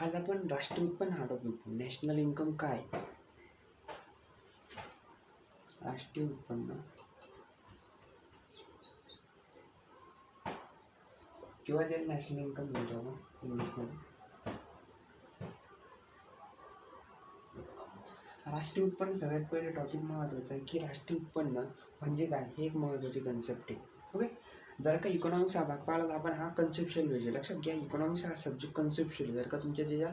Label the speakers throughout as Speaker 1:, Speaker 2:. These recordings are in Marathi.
Speaker 1: आज आपण राष्ट्रीय उत्पन्न हा टॉपिक नॅशनल इन्कम काय? राष्ट्रीय उत्पन्न. किंवा जे नॅशनल इन्कम म्हणतो आपण इंग्लिशमध्ये राष्ट्रीय उत्पन्न सगळ्यात पहिले टॉपिक महत्त्वाचं आहे की राष्ट्रीय उत्पन्न म्हणजे काय? हे एक महत्त्वाची कन्सेप्ट आहे. ओके जर का इकॉनॉमिक्स हा भाग पाहिला तर आपण हा कन्सेप्शन विषय लक्षात घ्या इकॉनॉमिक्स हा सब्जेक्ट कन्सेप्शन जर का तुमच्या त्याच्या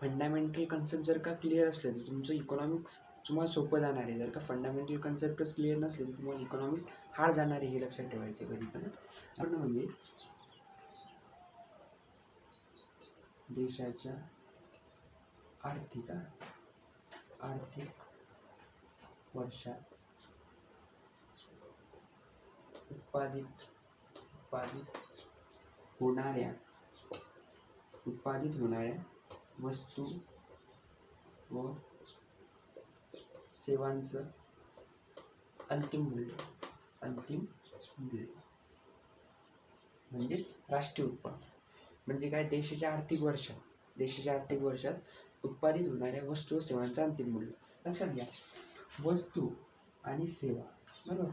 Speaker 1: फंडामेंटल कन्सेप्ट जर का क्लिअर असले तर तुमचं इकॉनॉमिक्स तुम्हाला सोपं जाणार आहे. जर का फंडामेंटल कन्सेप्टच क्लिअर नसले तर तुम्हाला इकॉनॉमिक्स हार्ड जाणार आहे हे लक्षात ठेवायचं कधी पण. आपण म्हणजे देशाच्या आर्थिक आर्थिक वर्षात उत्पादित उत्पादित होणाऱ्या उत्पादित होणाऱ्या वस्तू व सेवांचं अंतिम मूल्य अंतिम मूल्य. म्हणजेच राष्ट्रीय उत्पन्न. म्हणजे काय? देशाच्या आर्थिक वर्षात देशाच्या आर्थिक वर्षात उत्पादित होणाऱ्या वस्तू व सेवांचं अंतिम मूल्य. लक्षात घ्या. वस्तू आणि सेवा. बरोबर?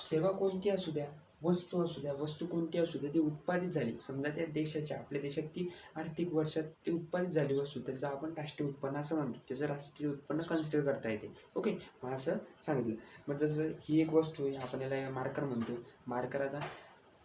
Speaker 1: सेवा कोणती असू द्या? वस्तू असू द्या वस्तू कोणती असू द्या ती उत्पादित झाली. समजा त्या देशाच्या आपल्या देशात ती आर्थिक वर्षात ती उत्पादित झाली वस्तू त्याचं आपण राष्ट्रीय उत्पन्न असं म्हणतो त्याचं राष्ट्रीय उत्पन्न कन्सिडर करता येते. ओके मग असं सांगितलं. मग जसं ही एक वस्तू आहे आपण याला मार्कर म्हणतो. मार्कर आता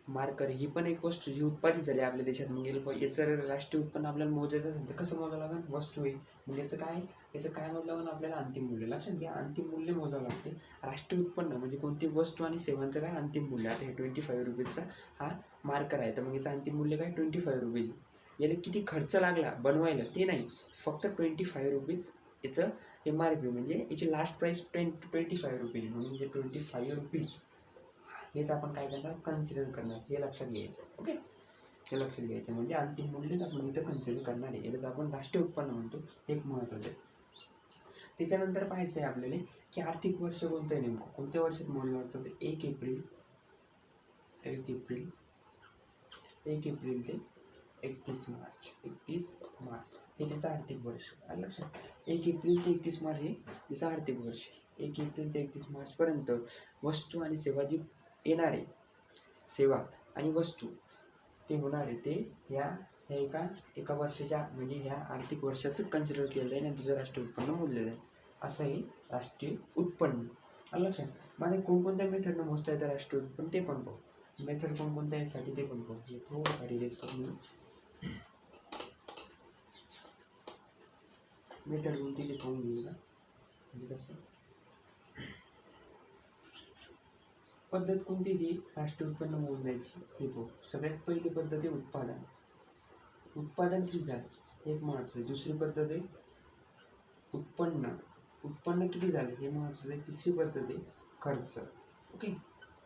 Speaker 1: मार्कर ही पण एक वस्तू जी उत्पादित झाली आपल्या देशात. म्हणजे याचं राष्ट्रीय उत्पन्न आपल्याला मोजायचं असेल तर कसं मोजावं लागेल वस्तू आहे मग याचं काय? याचं काय मोजावं लागेल आपल्याला अंतिम मूल्य. लक्षात घ्या अंतिम मूल्य मोजावं लागते. राष्ट्रीय उत्पन्न म्हणजे कोणती वस्तू आणि सेवांचं काय? अंतिम मूल्य. आता हे ट्वेंटी फाईव्ह रुपीजचा हा मार्कर आहे. तर मग याचं अंतिम मूल्य काय? Twenty five rupees. याला किती खर्च लागला बनवायला? ते नाही. फक्त ट्वेंटी फाईव्ह रुपीज याचं एम आर पी म्हणजे याची last price twenty twenty five rupees म्हणून म्हणजे ट्वेंटी फाईव्ह रुपीज. हेच आपण काय करणार? कन्सिडर करणार. हे लक्षात घ्यायचं. ओके हे लक्षात घ्यायचं. म्हणजे अंतिम मूल्यच आपण इथं कन्सिडर करणार आहे. यालाच आपण राष्ट्रीय उत्पन्न म्हणतो. हे एक महत्त्वाचं आहे. त्याच्यानंतर पाहायचं आहे आपल्याला की आर्थिक वर्ष कोणतं आहे नेमकं? कोणत्या वर्षात मोजलं वाटतं तर एक एप्रिल एक एप्रिल एक एप्रिल ते एकतीस मार्च. एकतीस मार्च. हे त्याचं आर्थिक वर्ष. आलं लक्षात? एक एप्रिल ते एकतीस मार्च हे त्याचं आर्थिक वर्ष एक एप्रिल ते एकतीस मार्चपर्यंत वस्तू आणि सेवा जी येणारे सेवा आणि वस्तू ते होणारे ते ह्या ह्या एका एका वर्षाच्या म्हणजे ह्या आर्थिक वर्षाचं कन्सिडर केलं जाईल आणि त्याचं राष्ट्रीय उत्पन्न मोजलं जाईल असं हे राष्ट्रीय उत्पन्न. आलं लक्षात? माझ्या कोणकोणत्या मेथडनं मोजता येतं राष्ट्रीय उत्पन्न ते पण पाहू. मेथड कोणकोणत्या यासाठी ते पण पाहू. थोडं हो, गाडी रेस करून मेथड कोणती ते पाहून घेऊ का म्हणजे कसं? पद्धत कोणती ती? राष्ट्रीय उत्पन्न मोजण्याची. हे बघ. सगळ्यात पहिली पद्धत आहे उत्पादन. उत्पादन किती झालं? एक महत्त्व आहे. दुसरी पद्धत आहे उत्पन्न. उत्पन्न किती झालं? हे महत्त्वाचं आहे. तिसरी पद्धत आहे खर्च. ओके?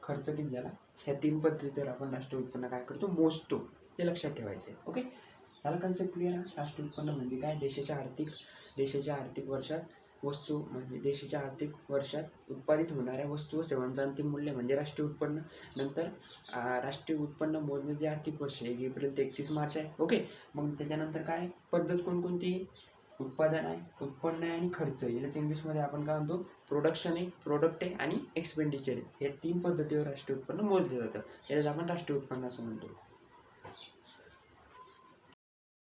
Speaker 1: खर्च किती झाला? ह्या तीन पद्धतीवर आपण राष्ट्रीय उत्पन्न काय करतो? मोजतो. हे लक्षात ठेवायचं आहे ओके? झालं कन्सेप्ट क्लिअर राष्ट्रीय उत्पन्न म्हणजे काय? देशाच्या आर्थिक देशाच्या आर्थिक वर्षात वस्तू म्हणजे देशाच्या आर्थिक वर्षात उत्पादित होणाऱ्या वस्तू व सेवांचं अंतिम मूल्य म्हणजे राष्ट्रीय उत्पन्न. नंतर राष्ट्रीय उत्पन्न मोजणे जे आर्थिक वर्ष एक एप्रिल ते एकतीस मार्च आहे. ओके मग त्याच्यानंतर काय पद्धत कोणकोणती उत्पादन आहे उत्पन्न आहे आणि खर्च याच इंग्लिशमध्ये आपण काय म्हणतो? प्रोडक्शन आहे प्रोडक्ट आहे आणि एक्सपेंडिचर आहे. या तीन पद्धतीवर राष्ट्रीय उत्पन्न मोजलं जातं. यालाच आपण राष्ट्रीय उत्पन्न असं म्हणतो.